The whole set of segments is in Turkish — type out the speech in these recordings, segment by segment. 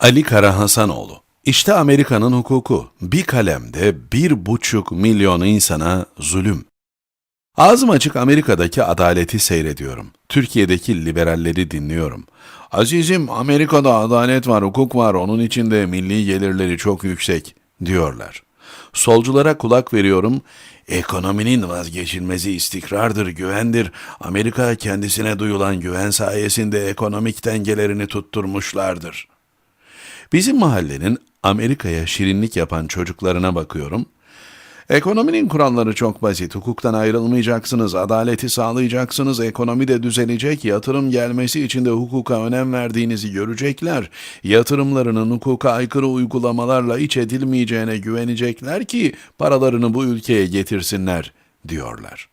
Ali Kara Hasanoğlu İşte Amerika'nın hukuku. Bir kalemde bir buçuk milyon insana zulüm. Ağzım açık Amerika'daki adaleti seyrediyorum. Türkiye'deki liberalleri dinliyorum. Azizim Amerika'da adalet var, hukuk var, onun içinde milli gelirleri çok yüksek diyorlar. Solculara kulak veriyorum. Ekonominin vazgeçilmezi istikrardır, güvendir. Amerika kendisine duyulan güven sayesinde ekonomik dengelerini tutturmuşlardır. Bizim mahallenin Amerika'ya şirinlik yapan çocuklarına bakıyorum. Ekonominin kuralları çok basit. Hukuktan ayrılmayacaksınız, adaleti sağlayacaksınız, ekonomi de düzelecek, yatırım gelmesi için de hukuka önem verdiğinizi görecekler. Yatırımlarının hukuka aykırı uygulamalarla iç edilmeyeceğine güvenecekler ki paralarını bu ülkeye getirsinler, diyorlar.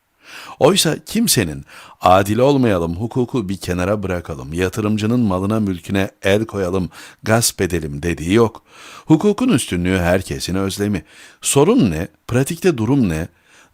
Oysa kimsenin adil olmayalım, hukuku bir kenara bırakalım, yatırımcının malına mülküne el koyalım, gasp edelim dediği yok. Hukukun üstünlüğü herkesin özlemi. Sorun ne? Pratikte durum ne?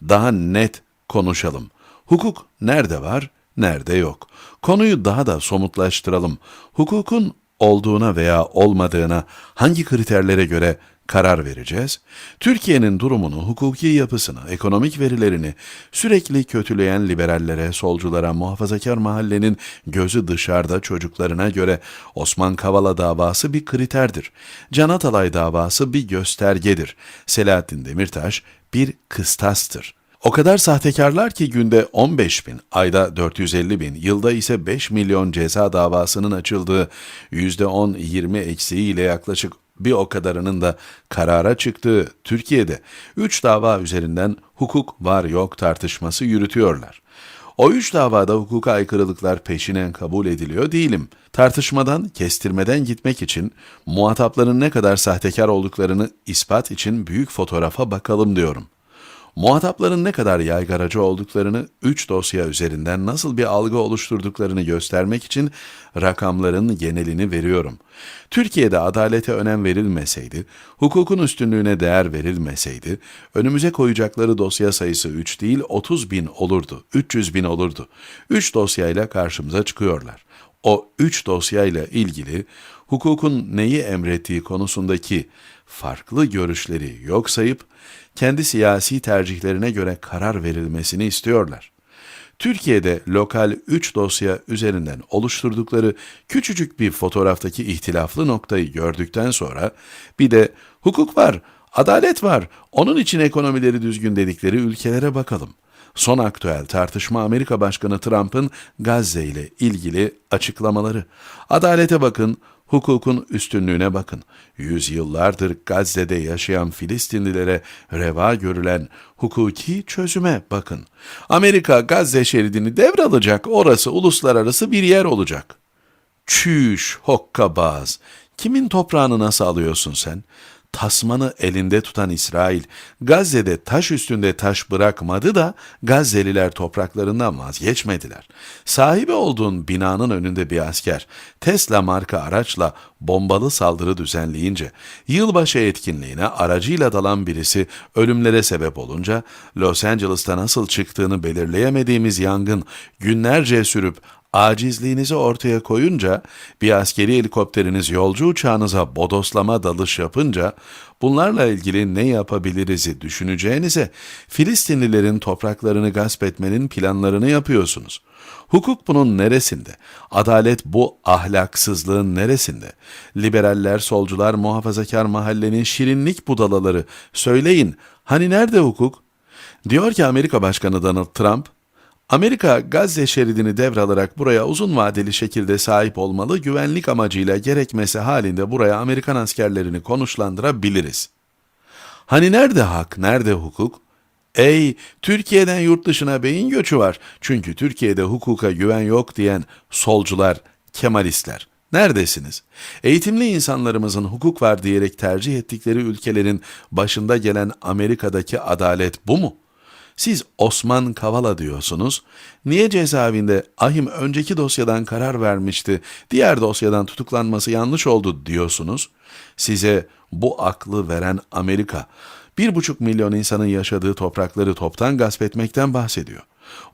Daha net konuşalım. Hukuk nerede var, nerede yok? Konuyu daha da somutlaştıralım. Hukukun olduğuna veya olmadığına hangi kriterlere göre karar vereceğiz. Türkiye'nin durumunu, hukuki yapısını, ekonomik verilerini sürekli kötüleyen liberallere, solculara, muhafazakar mahallenin gözü dışarıda çocuklarına göre Osman Kavala davası bir kriterdir. Can Atalay davası bir göstergedir. Selahattin Demirtaş bir kıstastır. O kadar sahtekarlar ki günde 15 bin, ayda 450 bin, yılda ise 5 milyon ceza davasının açıldığı %10-20 eksiğiyle yaklaşık bir o kadarının da karara çıktığı Türkiye'de 3 dava üzerinden hukuk var yok tartışması yürütüyorlar. O üç davada hukuka aykırılıklar peşinen kabul ediliyor değilim. Tartışmadan, kestirmeden gitmek için muhatapların ne kadar sahtekar olduklarını ispat için büyük fotoğrafa bakalım diyorum. Muhatapların ne kadar yaygaracı olduklarını, üç dosya üzerinden nasıl bir algı oluşturduklarını göstermek için rakamların genelini veriyorum. Türkiye'de adalete önem verilmeseydi, hukukun üstünlüğüne değer verilmeseydi, önümüze koyacakları dosya sayısı 3 değil 30 bin olurdu, 300 bin olurdu. 3 dosyayla karşımıza çıkıyorlar. O 3 dosyayla ilgili hukukun neyi emrettiği konusundaki farklı görüşleri yok sayıp kendi siyasi tercihlerine göre karar verilmesini istiyorlar. Türkiye'de lokal 3 dosya üzerinden oluşturdukları küçücük bir fotoğraftaki ihtilaflı noktayı gördükten sonra bir de hukuk var, adalet var, onun için ekonomileri düzgün dedikleri ülkelere bakalım. Son aktüel tartışma Amerika Başkanı Trump'ın Gazze ile ilgili açıklamaları. Adalete bakın, hukukun üstünlüğüne bakın. Yüzyıllardır Gazze'de yaşayan Filistinlilere reva görülen hukuki çözüme bakın. Amerika Gazze şeridini devralacak, orası uluslararası bir yer olacak. Çüş, hokkabaz. Kimin toprağını nasıl alıyorsun sen? Tasmanı elinde tutan İsrail, Gazze'de taş üstünde taş bırakmadı da Gazze'liler topraklarından vazgeçmediler. Sahibi olduğun binanın önünde bir asker, Tesla marka araçla bombalı saldırı düzenleyince, yılbaşı etkinliğine aracıyla dalan birisi ölümlere sebep olunca, Los Angeles'ta nasıl çıktığını belirleyemediğimiz yangın günlerce sürüp Acizliğinizi ortaya koyunca, bir askeri helikopteriniz yolcu uçağınıza bodoslama dalış yapınca, bunlarla ilgili ne yapabiliriz'i düşüneceğinize, Filistinlilerin topraklarını gasp etmenin planlarını yapıyorsunuz. Hukuk bunun neresinde? Adalet bu ahlaksızlığın neresinde? Liberaller, solcular, muhafazakar mahallenin şirinlik budalaları. Söyleyin, hani nerede hukuk? Diyor ki Amerika Başkanı Donald Trump, Amerika Gazze şeridini devralarak buraya uzun vadeli şekilde sahip olmalı, güvenlik amacıyla gerekmesi halinde buraya Amerikan askerlerini konuşlandırabiliriz. Hani nerede hak, nerede hukuk? Ey Türkiye'den yurt dışına beyin göçü var. Çünkü Türkiye'de hukuka güven yok diyen solcular, kemalistler. Neredesiniz? Eğitimli insanlarımızın hukuk var diyerek tercih ettikleri ülkelerin başında gelen Amerika'daki adalet bu mu? Siz Osman Kavala diyorsunuz. Niye cezaevinde ahim önceki dosyadan karar vermişti, diğer dosyadan tutuklanması yanlış oldu diyorsunuz? Size bu aklı veren Amerika, bir buçuk milyon insanın yaşadığı toprakları toptan gasp etmekten bahsediyor.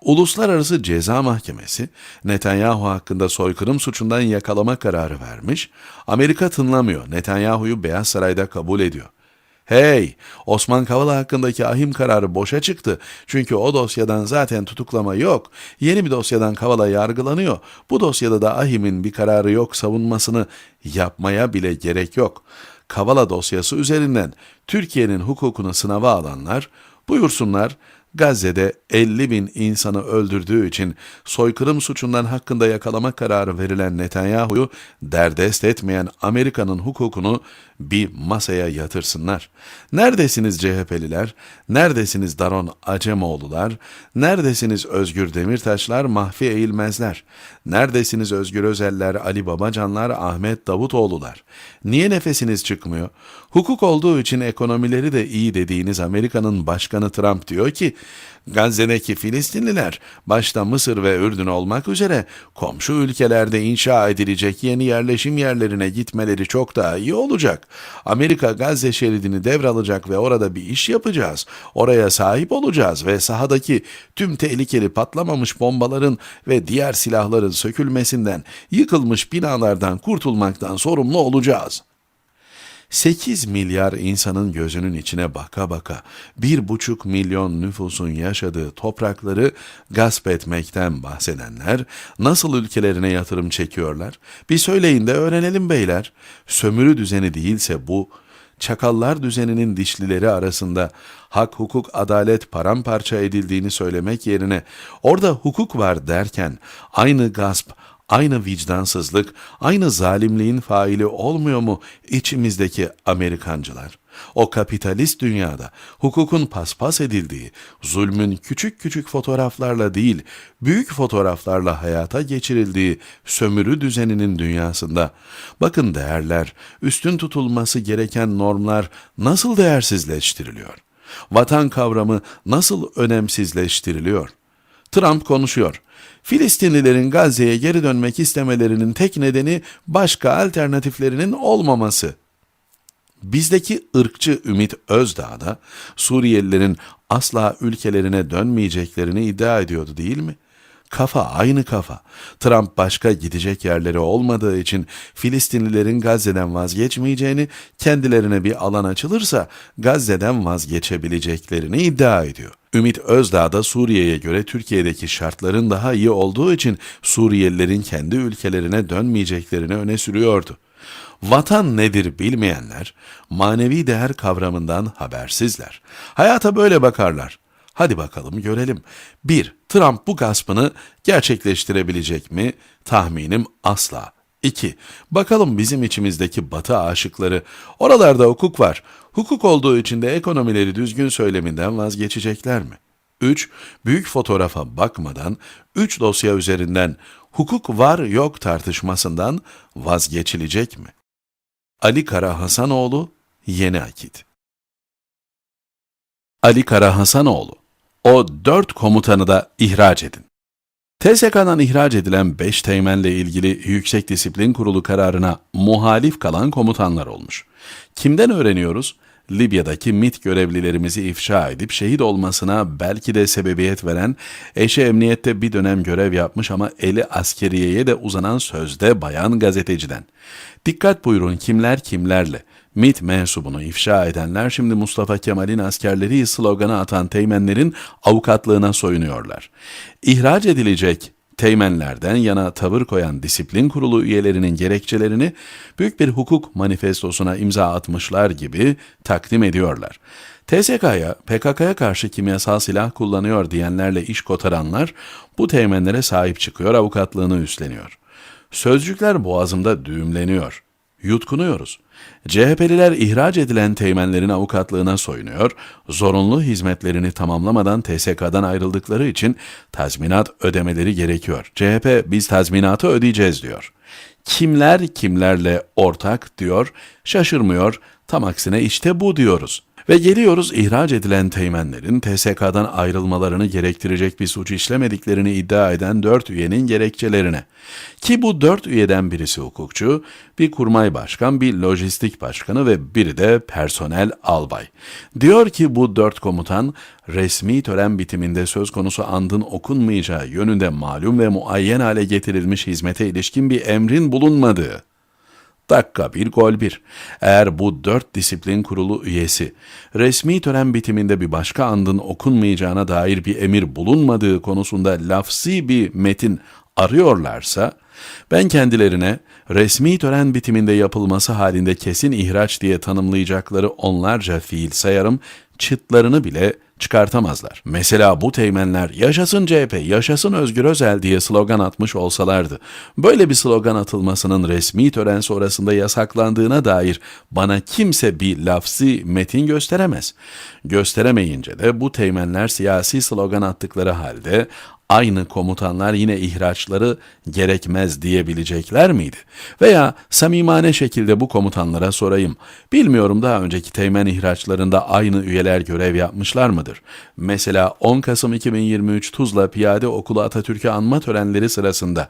Uluslararası Ceza Mahkemesi Netanyahu hakkında soykırım suçundan yakalama kararı vermiş. Amerika tınlamıyor. Netanyahu'yu Beyaz Saray'da kabul ediyor. Hey, Osman Kavala hakkındaki ahim kararı boşa çıktı. Çünkü o dosyadan zaten tutuklama yok. Yeni bir dosyadan Kavala yargılanıyor. Bu dosyada da ahimin bir kararı yok savunmasını yapmaya bile gerek yok. Kavala dosyası üzerinden Türkiye'nin hukukunu sınava alanlar buyursunlar Gazze'de 50 bin insanı öldürdüğü için soykırım suçundan hakkında yakalama kararı verilen Netanyahu'yu derdest etmeyen Amerika'nın hukukunu bir masaya yatırsınlar. Neredesiniz CHP'liler? Neredesiniz Daron Acemoğlular? Neredesiniz Özgür Demirtaşlar, Mahfi Eğilmezler? Neredesiniz Özgür Özeller, Ali Babacanlar, Ahmet Davutoğlular? Niye nefesiniz çıkmıyor? Hukuk olduğu için ekonomileri de iyi dediğiniz Amerika'nın başkanı Trump diyor ki, Gazze'deki Filistinliler başta Mısır ve Ürdün olmak üzere komşu ülkelerde inşa edilecek yeni yerleşim yerlerine gitmeleri çok daha iyi olacak. Amerika Gazze şeridini devralacak ve orada bir iş yapacağız. Oraya sahip olacağız ve sahadaki tüm tehlikeli patlamamış bombaların ve diğer silahların sökülmesinden, yıkılmış binalardan kurtulmaktan sorumlu olacağız.'' 8 milyar insanın gözünün içine baka baka bir buçuk milyon nüfusun yaşadığı toprakları gasp etmekten bahsedenler nasıl ülkelerine yatırım çekiyorlar? Bir söyleyin de öğrenelim beyler. Sömürü düzeni değilse bu, çakallar düzeninin dişlileri arasında hak, hukuk, adalet paramparça edildiğini söylemek yerine orada hukuk var derken aynı gasp, aynı vicdansızlık, aynı zalimliğin faili olmuyor mu içimizdeki Amerikancılar? O kapitalist dünyada hukukun paspas edildiği, zulmün küçük küçük fotoğraflarla değil, büyük fotoğraflarla hayata geçirildiği sömürü düzeninin dünyasında, bakın değerler, üstün tutulması gereken normlar nasıl değersizleştiriliyor? Vatan kavramı nasıl önemsizleştiriliyor? Trump konuşuyor. Filistinlilerin Gazze'ye geri dönmek istemelerinin tek nedeni başka alternatiflerinin olmaması. Bizdeki ırkçı Ümit Özdağ da Suriyelilerin asla ülkelerine dönmeyeceklerini iddia ediyordu değil mi? Kafa aynı kafa. Trump başka gidecek yerleri olmadığı için Filistinlilerin Gazze'den vazgeçmeyeceğini, kendilerine bir alan açılırsa Gazze'den vazgeçebileceklerini iddia ediyor. Ümit Özdağ da Suriye'ye göre Türkiye'deki şartların daha iyi olduğu için Suriyelilerin kendi ülkelerine dönmeyeceklerini öne sürüyordu. Vatan nedir bilmeyenler, manevi değer kavramından habersizler. Hayata böyle bakarlar. Hadi bakalım görelim. 1. Trump bu gaspını gerçekleştirebilecek mi? Tahminim asla. 2. Bakalım bizim içimizdeki batı aşıkları. Oralarda hukuk var. Hukuk olduğu için de ekonomileri düzgün söyleminden vazgeçecekler mi? 3. Büyük fotoğrafa bakmadan 3 dosya üzerinden hukuk var yok tartışmasından vazgeçilecek mi? Ali Kara Hasanoğlu, Yeni Akit Ali Kara Hasanoğlu, o dört komutanı da ihraç edin. TSK'dan ihraç edilen 5 teğmenle ilgili Yüksek Disiplin Kurulu kararına muhalif kalan komutanlar olmuş. Kimden öğreniyoruz? Libya'daki MIT görevlilerimizi ifşa edip şehit olmasına belki de sebebiyet veren, eşi emniyette bir dönem görev yapmış ama eli askeriyeye de uzanan sözde bayan gazeteciden. Dikkat buyurun kimler kimlerle. MIT mensubunu ifşa edenler şimdi Mustafa Kemal'in askerleri sloganı atan teğmenlerin avukatlığına soyunuyorlar. İhraç edilecek teğmenlerden yana tavır koyan disiplin kurulu üyelerinin gerekçelerini büyük bir hukuk manifestosuna imza atmışlar gibi takdim ediyorlar. TSK'ya, PKK'ya karşı kimyasal silah kullanıyor diyenlerle iş kotaranlar bu teğmenlere sahip çıkıyor, avukatlığını üstleniyor. Sözcükler boğazımda düğümleniyor. Yutkunuyoruz. CHP'liler ihraç edilen teğmenlerin avukatlığına soyunuyor, zorunlu hizmetlerini tamamlamadan TSK'dan ayrıldıkları için tazminat ödemeleri gerekiyor. CHP biz tazminatı ödeyeceğiz diyor. Kimler kimlerle ortak diyor, şaşırmıyor, tam aksine işte bu diyoruz. Ve geliyoruz ihraç edilen teğmenlerin TSK'dan ayrılmalarını gerektirecek bir suç işlemediklerini iddia eden dört üyenin gerekçelerine. Ki bu dört üyeden birisi hukukçu, bir kurmay başkan, bir lojistik başkanı ve biri de personel albay. Diyor ki bu dört komutan resmi tören bitiminde söz konusu andın okunmayacağı yönünde malum ve muayyen hale getirilmiş hizmete ilişkin bir emrin bulunmadığı. Dakika bir gol bir. Eğer bu dört disiplin kurulu üyesi resmi tören bitiminde bir başka andın okunmayacağına dair bir emir bulunmadığı konusunda lafsi bir metin arıyorlarsa ben kendilerine resmi tören bitiminde yapılması halinde kesin ihraç diye tanımlayacakları onlarca fiil sayarım, çıtlarını bile çıkartamazlar. Mesela bu teğmenler yaşasın CHP, yaşasın Özgür Özel diye slogan atmış olsalardı, böyle bir slogan atılmasının resmi tören sonrasında yasaklandığına dair bana kimse bir lafzi metin gösteremez. Gösteremeyince de bu teğmenler siyasi slogan attıkları halde aynı komutanlar yine ihraçları gerekmez diyebilecekler miydi? Veya samimane şekilde bu komutanlara sorayım. Bilmiyorum daha önceki teğmen ihraçlarında aynı üyeler görev yapmışlar mıdır? Mesela 10 Kasım 2023 Tuzla Piyade Okulu Atatürk'ü anma törenleri sırasında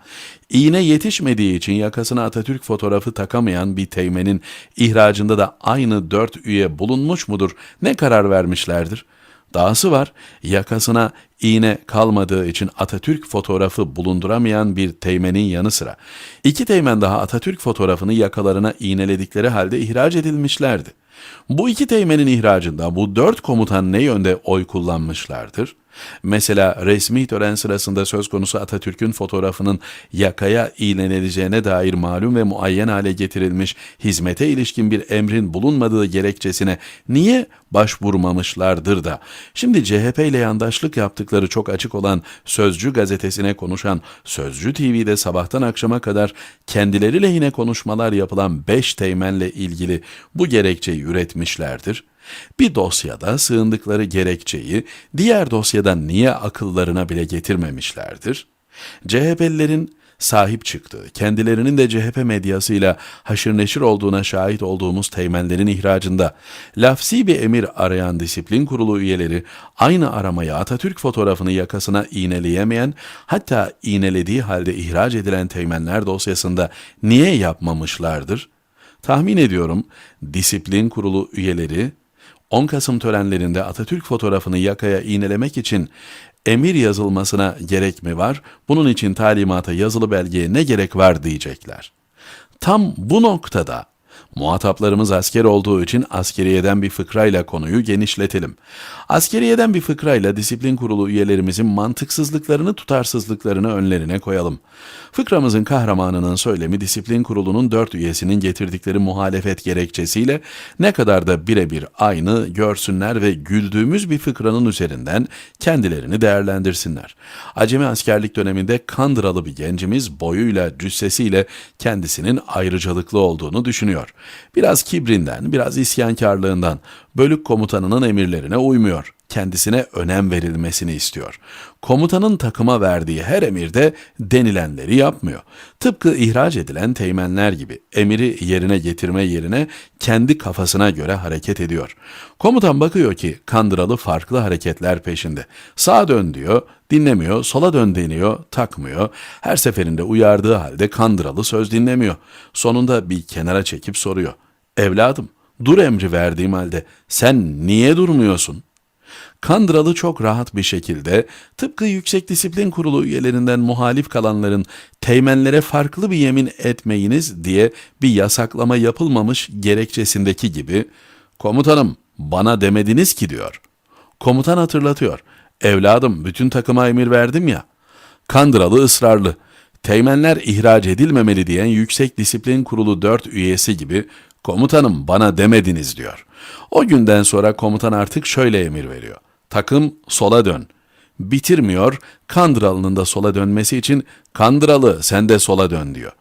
iğne yetişmediği için yakasına Atatürk fotoğrafı takamayan bir teğmenin ihracında da aynı dört üye bulunmuş mudur? Ne karar vermişlerdir? Dahası var, yakasına iğne kalmadığı için Atatürk fotoğrafı bulunduramayan bir teğmenin yanı sıra iki teğmen daha Atatürk fotoğrafını yakalarına iğneledikleri halde ihraç edilmişlerdi. Bu iki teğmenin ihracında bu dört komutan ne yönde oy kullanmışlardır? Mesela resmi tören sırasında söz konusu Atatürk'ün fotoğrafının yakaya iğnenileceğine dair malum ve muayyen hale getirilmiş hizmete ilişkin bir emrin bulunmadığı gerekçesine niye başvurmamışlardır da şimdi CHP ile yandaşlık yaptıkları çok açık olan Sözcü gazetesine konuşan Sözcü TV'de sabahtan akşama kadar kendileri lehine konuşmalar yapılan beş teğmenle ilgili bu gerekçeyi üretmişlerdir. Bir dosyada sığındıkları gerekçeyi diğer dosyadan niye akıllarına bile getirmemişlerdir? CHP'lilerin sahip çıktığı, kendilerinin de CHP medyasıyla haşır neşir olduğuna şahit olduğumuz teğmenlerin ihracında lafsi bir emir arayan disiplin kurulu üyeleri aynı aramayı Atatürk fotoğrafını yakasına iğneleyemeyen hatta iğnelediği halde ihraç edilen teğmenler dosyasında niye yapmamışlardır? Tahmin ediyorum disiplin kurulu üyeleri 10 Kasım törenlerinde Atatürk fotoğrafını yakaya iğnelemek için emir yazılmasına gerek mi var? Bunun için talimata yazılı belgeye ne gerek var diyecekler. Tam bu noktada Muhataplarımız asker olduğu için askeriyeden bir fıkrayla konuyu genişletelim. Askeriyeden bir fıkrayla disiplin kurulu üyelerimizin mantıksızlıklarını, tutarsızlıklarını önlerine koyalım. Fıkramızın kahramanının söylemi disiplin kurulunun dört üyesinin getirdikleri muhalefet gerekçesiyle ne kadar da birebir aynı görsünler ve güldüğümüz bir fıkranın üzerinden kendilerini değerlendirsinler. Acemi askerlik döneminde Kandıralı bir gencimiz boyuyla, cüssesiyle kendisinin ayrıcalıklı olduğunu düşünüyor. Biraz kibrinden, biraz isyankarlığından bölük komutanının emirlerine uymuyor. Kendisine önem verilmesini istiyor. Komutanın takıma verdiği her emirde denilenleri yapmıyor. Tıpkı ihraç edilen teğmenler gibi emiri yerine getirme yerine kendi kafasına göre hareket ediyor. Komutan bakıyor ki kandıralı farklı hareketler peşinde. Sağa dön diyor, dinlemiyor, sola dön deniyor, takmıyor. Her seferinde uyardığı halde kandıralı söz dinlemiyor. Sonunda bir kenara çekip soruyor. Evladım, dur emri verdiğim halde sen niye durmuyorsun? Kandıralı çok rahat bir şekilde tıpkı Yüksek Disiplin Kurulu üyelerinden muhalif kalanların teğmenlere farklı bir yemin etmeyiniz diye bir yasaklama yapılmamış gerekçesindeki gibi komutanım bana demediniz ki diyor. Komutan hatırlatıyor. Evladım bütün takıma emir verdim ya. Kandıralı ısrarlı. Teğmenler ihraç edilmemeli diyen Yüksek Disiplin Kurulu 4 üyesi gibi komutanım bana demediniz diyor. O günden sonra komutan artık şöyle emir veriyor. Takım sola dön. Bitirmiyor, Kandıralı'nın da sola dönmesi için Kandıralı sen de sola dön diyor.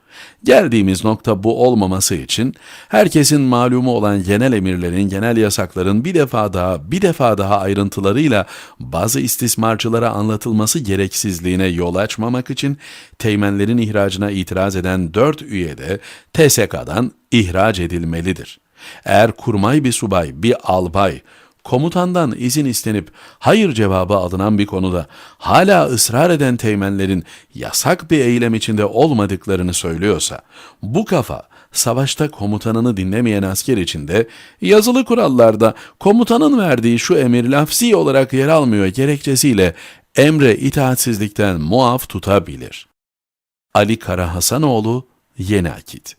Geldiğimiz nokta bu olmaması için herkesin malumu olan genel emirlerin, genel yasakların bir defa daha, bir defa daha ayrıntılarıyla bazı istismarcılara anlatılması gereksizliğine yol açmamak için teğmenlerin ihracına itiraz eden dört üye de TSK'dan ihraç edilmelidir. Eğer kurmay bir subay, bir albay komutandan izin istenip hayır cevabı alınan bir konuda hala ısrar eden teğmenlerin yasak bir eylem içinde olmadıklarını söylüyorsa, bu kafa savaşta komutanını dinlemeyen asker içinde yazılı kurallarda komutanın verdiği şu emir lafzi olarak yer almıyor gerekçesiyle emre itaatsizlikten muaf tutabilir. Ali Kara Hasanoğlu Yeni Akit